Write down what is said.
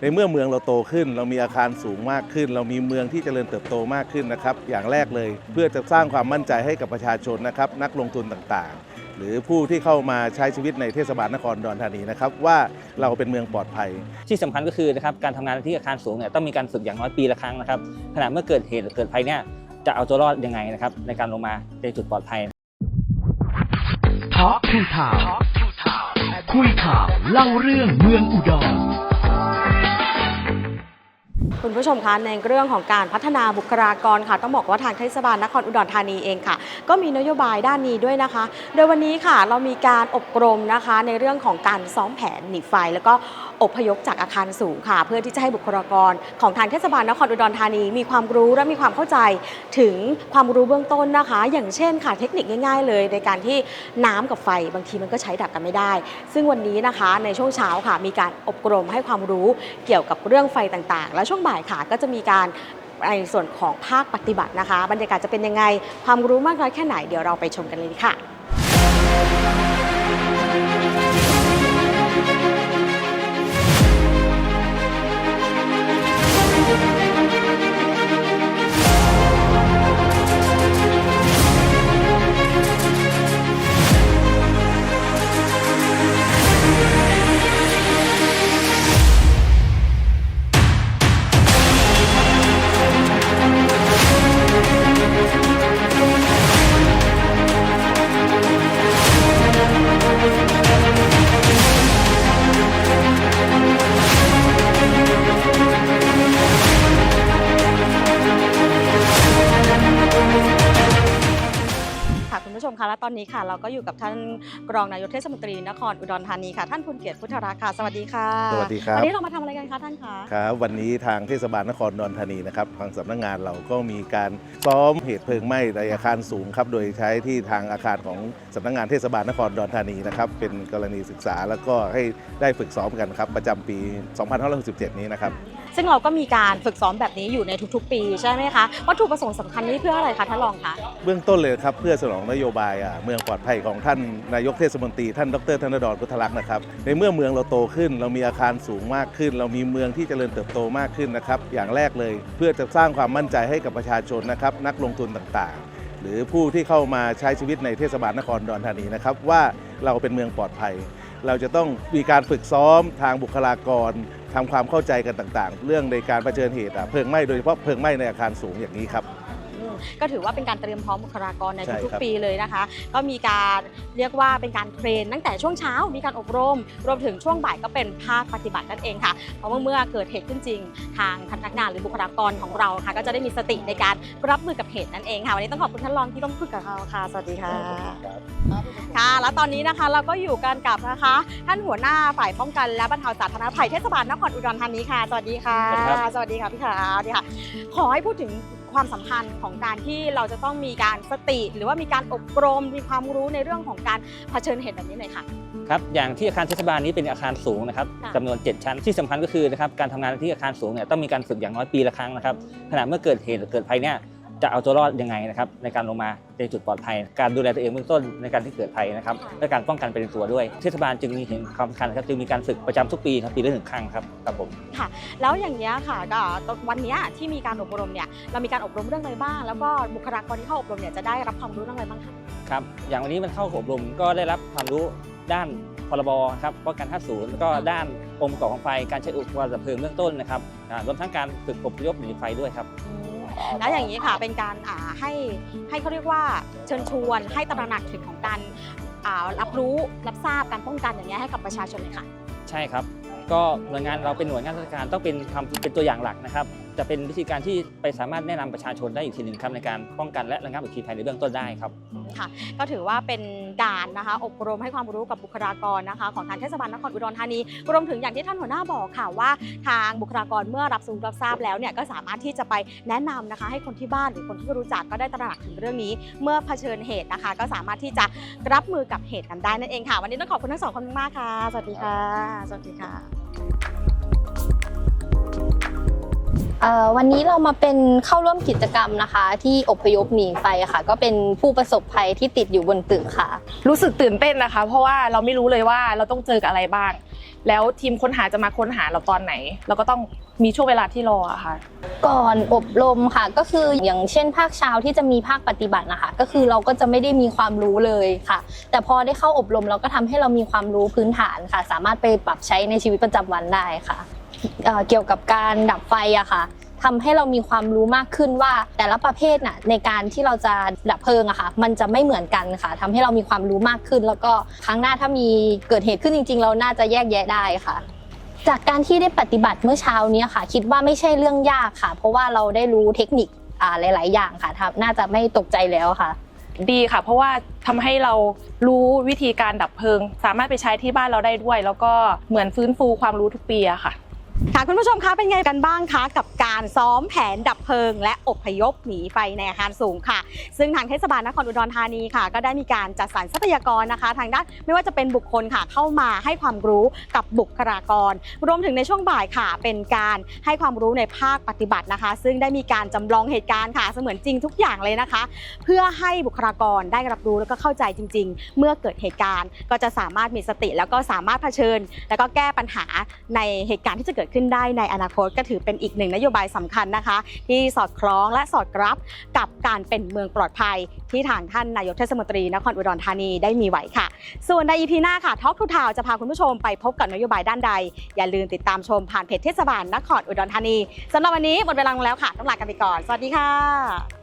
ในเมื่อเมืองเราโตขึ้น เรามีอาคารสูงมากขึ้น เรามีเมืองที่เจริญเติบโตมากขึ้นนะครับ อย่างแรกเลย เพื่อจะสร้างความมั่นใจให้กับประชาชนนะครับ นักลงทุนต่างๆ หรือผู้ที่เข้ามาใช้ชีวิตในเทศบาลนครอุดอนธานีนะครับ ว่าเราเป็นเมืองปลอดภัย ที่สำคัญก็คือนะครับการทำงานที่อาคารสูงเนี่ยต้องมีการฝึกอย่างน้อยปีละครั้งนะครับขณะเมื่อเกิดเหตุหรือเกิดภัยเนี่ยจะเอาตัวรอดยังไงนะครับในการลงมาในจุดปลอดภัยทอล์กทูทาวคุยข่าวเล่าเรื่องเมืองอุดร คุณผู้ชมคะในเรื่องของการพัฒนาบุคลากรค่ะต้องบอกว่าทางเทศบาลนครอุดรธานีเองค่ะ ก็มีนโยบายด้านนี้ด้วยนะคะ โดยวันนี้ค่ะเรามีการอบรมนะคะ ในเรื่องของการซ้อมแผนหนีไฟ แล้วก็อบพยพจากอาคารสูงค่ะ เพื่อที่จะให้บุคลากรของทางเทศบาลนครอุดรธานี มีความรู้และมีความเข้าใจถึงความรู้เบื้องต้นนะคะ อย่างเช่นค่ะเทคนิคง่าย ๆ เลย ในการที่น้ำกับไฟบางทีมันก็ใช้ดับกันไม่ได้ ซึ่งวันนี้นะคะในช่วงเช้าค่ะมีการอบรมให้ความรู้เกี่ยวกับเรื่องไฟต่างๆ และช่วงบ่ายค่ะ ก็จะมีการในส่วนของภาคปฏิบัตินะคะ บรรยากาศจะเป็นยังไง ความรู้มากน้อยแค่ไหนเดี๋ยวเราไปชมกันเลยค่ะค่ะ ตอนนี้ค่ะ เราก็อยู่กับท่านรองนายกเทศมนตรีนครอุดรธานีค่ะ ท่านพุนเกียรติพุทธราคาสวัสดีค่ะ สวัสดีครับ วันนี้เรามาทำอะไรกันคะท่านคะครับวันนี้ทางเทศบาลนครอุดอนธานีนะครับทางสำนักงานเราก็มีการซ้อมเหตุเพลิงไหม้ในอาคารสูงครับโดยใช้ที่ทางอาคารของสำนักงานเทศบาลนครอุดอนธานีนะครับเป็นกรณีศึกษาแล้วก็ให้ได้ฝึกซ้อมกันครับประจำปี 2567 นี้นะครับ ซึ่งเราก็มีการฝึกซ้อมแบบนี้อยู่ในทุกๆ ปีใช่ไหมคะวัตถุประสงค์สำคัญนี้เพื่ออะไรคะท่านรองคะเบื้องต้นเลยครับเพื่อสนองนโยบายเมืองปลอดภัยของท่านนายกเทศมนตรีท่านดรธนดรพุทธลักษณ์นะครับในเมื่อเมืองเราโตขึ้น เรามีอาคารสูงมากขึ้น เรามีเมืองที่เจริญเติบโตมากขึ้นนะครับอย่างแรกเลย เพื่อจะสร้างความมั่นใจให้กับประชาชนนะครับนักลงทุนต่างๆ หรือผู้ที่เข้ามาใช้ชีวิตในเทศบาลนครดอนธานีนะครับว่าเราเป็นเมืองปลอดภัย เราจะต้องมีการฝึกซ้อมทางบุคลากรทำความเข้าใจกันต่าง ๆ เรื่องในการเผชิญเหตุอะเพลิงไหม้โดยเฉพาะเพลิงไหม้ในอาคารสูงอย่างนี้ครับ ก็ถือว่าเป็นการเตรียมพร้อมบุคลากรในใช่ทุกครับ ๆปีเลยนะคะ ก็มีการเรียกว่าเป็นการเทรนตั้งแต่ช่วงเช้ามีการอบรม รวมถึงช่วงบ่ายก็เป็นภาคปฏิบัตินั่นเองค่ะ เพราะว่าเมื่อเกิดเหตุขึ้นจริง ทางพนักงานหรือบุคลากรของเราค่ะ ก็จะได้มีสติในการรับมือกับเหตุนั่นเองค่ะวันนี้ต้องขอบคุณท่านรองที่ต้องพูดกับเราค่ะสวัสดีค่ะ ค่ะแล้วตอนนี้นะคะเราก็อยู่กันกับนะคะ ท่านหัวหน้าฝ่ายป้องกันและบรรเทาสาธารณภัยเทศบาลนครอุดรธานีค่ะ สวัสดีค่ะ สวัสดีครับ สวัสดีค่ะพี่ขาสวัสดีค่ะ ขอให้พูดถึง ความสำคัญของการที่เราจะต้องมีการสติ หรือว่ามีการอบรมมีความรู้ในเรื่องของการเผชิญเหตุแบบนี้หน่อยค่ะครับอย่างที่อาคารเทศบาลนี้เป็นอาคารสูงนะครับค่ะจำนวน 7 ชั้นที่สำคัญก็คือนะครับการทำงานที่อาคารสูงเนี่ยต้องมีการฝึกอย่างน้อยปีละครั้งนะครับขณะเมื่อเกิดเหตุหรือเกิดภัยเนี่ย จะเอาตัวรอดยังไงนะครับในการลงมาในจุดปลอดภัย การดูแลตัวเองเบื้องต้นในการที่เกิดภัยนะครับและการป้องกันไปในตัวด้วย เทศบาลจึงมีเห็นความสำคัญครับจึงมีการฝึกประจำทุกปีครับปีละหนึ่งครั้งครับครับผมแล้วอย่างนี้ยค่ะก็วันเนี้ยที่มีการอบรมเนี่ยเรามีการอบรมเรื่องอะไรบ้าง แล้วก็บุคลากรที่เข้าอบรมเนี่ยจะได้รับความรู้เรื่องอะไรบ้างคะครับอย่างวันนี้มันเข้าอบรมก็ได้รับความรู้ด้านพรบครับป้องกัน 50 แล้วก็ด้านองค์ประกอบของไฟ การใช้อุปกรณ์ดับเพลิงเบื้องต้นนะครับอ่ารวมทั้งการฝึกอบพยพหนีไฟด้วยครับ แล้วอย่างนี้ค่ะเป็นการอ่าให้ให้เขาเรียกว่าเชิญชวนให้ตระหนักถึงของการอ่ารับรู้รับทราบการป้องกันอย่างนี้ยให้กับประชาชนเลยค่ะ ใช่ครับ ก็หน่วยงานเราเป็นหน่วยงานราชการต้องเป็นทำเป็นตัวอย่างหลักนะครับ จะเป็นวิธีการที่ไปสามารถแนะนำประชาชนได้อีกทีหนึ่งครับในการป้องกันและระงับอัคคีภัยในเบื้องต้นได้ครับค่ะก็ถือว่าเป็นการนะคะ อบรมให้ความรู้กับบุคลากรนะคะ ของทางเทศบาลนครอุดรธานีรวมถึงอย่างที่ท่านหัวหน้าบอกค่ะว่า ทางบุคลากรเมื่อรับรู้รับทราบแล้วเนี่ยก็สามารถที่จะไปแนะนำนะคะ ให้คนที่บ้านหรือคนที่รู้จักก็ได้ตระหนักถึงเรื่องนี้ เมื่อเผชิญเหตุนะคะ ก็สามารถที่จะรับมือกับเหตุกันได้นั่นเองค่ะ วันนี้ต้องขอบคุณทั้งสองคนมากค่ะ สวัสดีค่ะ สวัสดีค่ะ วันนี้เรามาเป็นเข้าร่วมกิจกรรมนะคะ ที่อพยพหนีไฟค่ะ ก็เป็นผู้ประสบภัยที่ติดอยู่บนตึกค่ะ รู้สึกตื่นเต้นนะคะ เพราะว่าเราไม่รู้เลยว่าเราต้องเจอกับอะไรบ้าง แล้วทีมค้นหาจะมาค้นหาเราตอนไหน เราก็ต้องมีช่วงเวลาที่รออะค่ะ ก่อนอบรมค่ะ ก็คืออย่างเช่น ภาคเช้าที่จะมีภาคปฏิบัตินะคะ ก็คือเราก็จะไม่ได้มีความรู้เลยค่ะ แต่พอได้เข้าอบรมเราก็ทำให้เรามีความรู้พื้นฐานค่ะ สามารถไปปรับใช้ในชีวิตประจำวันได้ค่ะ เอ่อเกี่ยวกับการดับไฟอะค่ะทำให้เรามีความรู้มากขึ้นว่า แต่ละประเภทน่ะในการที่เราจะดับเพลิงอะค่ะ มันจะไม่เหมือนกันค่ะทำให้เรามีความรู้มากขึ้น แล้วก็ครั้งหน้าถ้ามีเกิดเหตุขึ้นจริง ๆ เราน่าจะแยกแยะได้ค่ะ จากการที่ได้ปฏิบัติเมื่อเช้านี้ค่ะ คิดว่าไม่ใช่เรื่องยากค่ะ เพราะว่าเราได้รู้เทคนิคอ่าหลาย ๆ อย่างค่ะทำน่าจะไม่ตกใจแล้วค่ะ ดีค่ะ เพราะว่าทำให้เรารู้วิธีการดับเพลิง สามารถไปใช้ที่บ้านเราได้ด้วย แล้วก็เหมือนฟื้นฟูความรู้ทุกปีอะค่ะ ค่ะคุณผู้ชมคะเป็นไงกันบ้างคะกับการซ้อมแผนดับเพลิง และอบพยพหนีไฟในอาคารสูงค่ะ ซึ่งทางเทศบาลนครอุดรธานีค่ะ ก็ได้มีการจัดสรรทรัพยากรนะคะ ทางด้านไม่ว่าจะเป็นบุคคลค่ะเข้ามาให้ความรู้กับบุคลากร รวมถึงในช่วงบ่ายค่ะ เป็นการให้ความรู้ในภาคปฏิบัตินะคะ ซึ่งได้มีการจำลองเหตุการณ์ค่ะ เสมือนจริงทุกอย่างเลยนะคะ เพื่อให้บุคลากรได้รับรู้แล้วก็เข้าใจจริง ๆ เมื่อเกิดเหตุการณ์ ก็จะสามารถมีสติ แล้วก็สามารถเผชิญ แล้วก็แก้ปัญหาในเหตุการณ์ที่จะเกิดขึ้นได้ในอนาคตก็ถือเป็นอีกหนึ่งนโยบายสำคัญนะคะ ที่สอดคล้องและสอดรับกับการเป็นเมืองปลอดภัย ที่ทางท่านนายกเทศมนตรีนครอุดรธานีได้มีไว้ค่ะ ส่วนในอีพีหน้าค่ะท็อกทูทาวจะพาคุณผู้ชมไปพบกับนโยบายด้านใด อย่าลืมติดตามชมผ่านเพจเทศบาลนครอุดรธานีสำหรับวันนี้หมดเวลาลงแล้วค่ะต้องลากันไปก่อน สวัสดีค่ะ